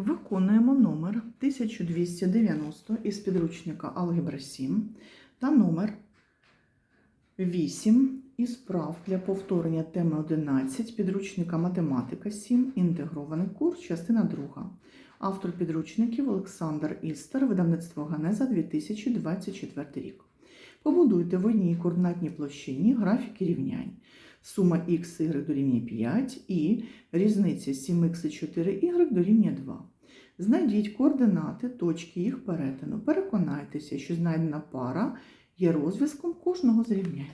Виконуємо номер 1290 із підручника Алгебра 7 та номер 8 із прав для повторення теми 11 підручника Математика 7, інтегрований курс, частина 2. Автор підручників Олександр Істер, видавництво Ганеза 2024 рік. Побудуйте в одній координатній площині графіки рівнянь. Сума х y дорівнює 5 і різниця 7х і 4y дорівнює 2. Знайдіть координати точки їх перетину. Переконайтеся, що знайдена пара є розв'язком кожного з рівнянь.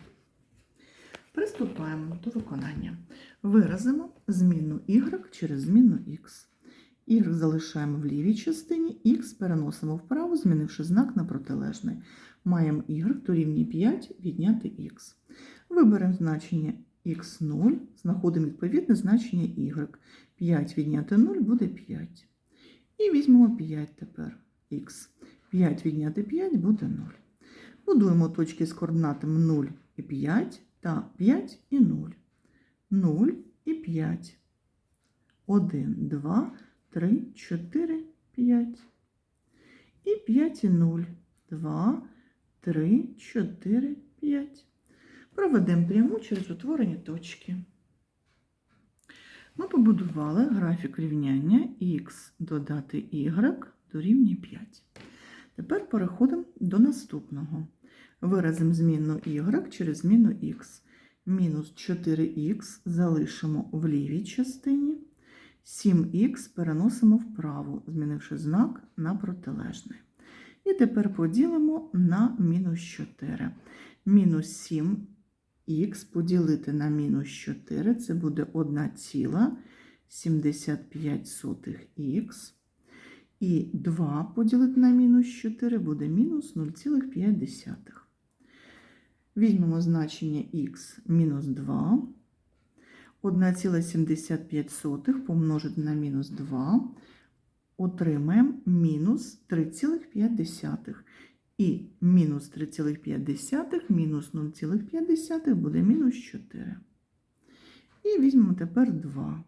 Приступаємо до виконання. Виразимо змінну y через змінну x. Y залишаємо в лівій частині, x переносимо вправо, змінивши знак на протилежний. Маємо y дорівнює 5 відняти x. Виберемо значення x0, знаходимо відповідне значення y. 5 відняти 0 буде 5. І візьмемо 5 тепер х. 5 відняти 5 буде 0. Будуємо точки з координатами 0 і 5 та 5 і 0. 0 і 5. 1, 2, 3, 4, 5. І 5 і 0. 2, 3, 4, 5. Проведемо пряму через утворені точки. Ми побудували графік рівняння х додати y дорівнює 5. Тепер переходимо до наступного. Виразимо змінну y через зміну x. Мінус 4х залишимо в лівій частині. 7х переносимо вправо, змінивши знак на протилежний. І тепер поділимо на мінус 4. Мінус 7 х поділити на мінус 4 це буде 1,75х. І 2 поділити на мінус 4 буде мінус 0,5. Візьмемо значення х мінус 2. 1,75 помножити на мінус 2. Отримаємо мінус 3,5. І мінус 3,5 мінус 0,5 буде мінус 4. І візьмемо тепер 2.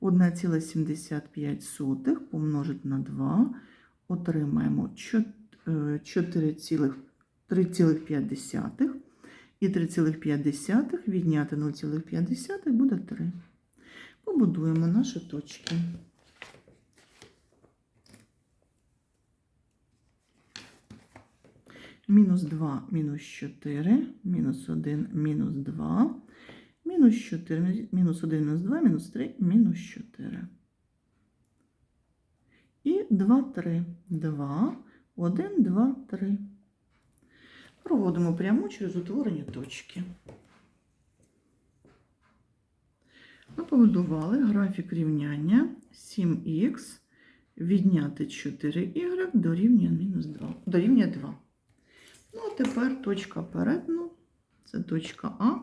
1,75 помножити на 2. Отримаємо 3,5. І 3,5 відняти 0,5 буде 3. Побудуємо наші точки. Мінус 2, мінус 4, мінус 1, мінус 2, мінус 4, мінус 1, мінус 2, мінус 3, мінус 4. І 2, 3. 2, 1, 2, 3. Проводимо пряму через утворені точки. Ми побудували графік рівняння 7х відняти 4y дорівнює мінус 2. Дорівнює 2. Ну, а тепер точка перетину, це точка А,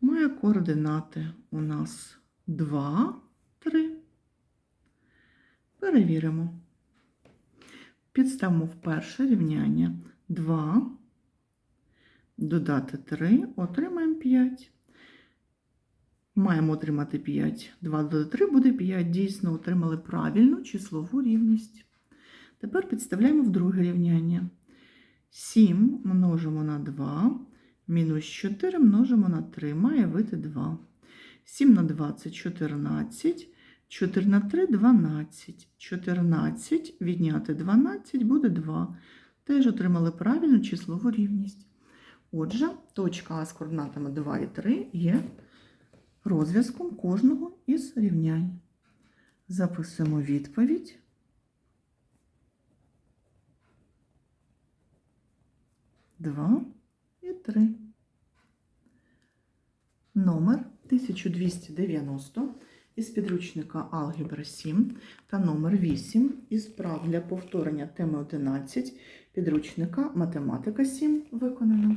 має координати у нас 2, 3. Перевіримо. Підставимо в перше рівняння 2, додати 3, отримаємо 5. Маємо отримати 5. 2 додати 3 буде 5. Дійсно, отримали правильну числову рівність. Тепер підставляємо в друге рівняння. 7 множимо на 2, мінус 4 множимо на 3, має вийти 2. 7 на 2 це 14, 4 на 3 – 12. 14 відняти 12 буде 2. Теж отримали правильну числову рівність. Отже, точка А з координатами 2 і 3 є розв'язком кожного із рівнянь. Записуємо відповідь. Два і три. Номер 1290 із підручника Алгебра 7 та номер 8 із прав для повторення теми 11 підручника Математика 7 виконано.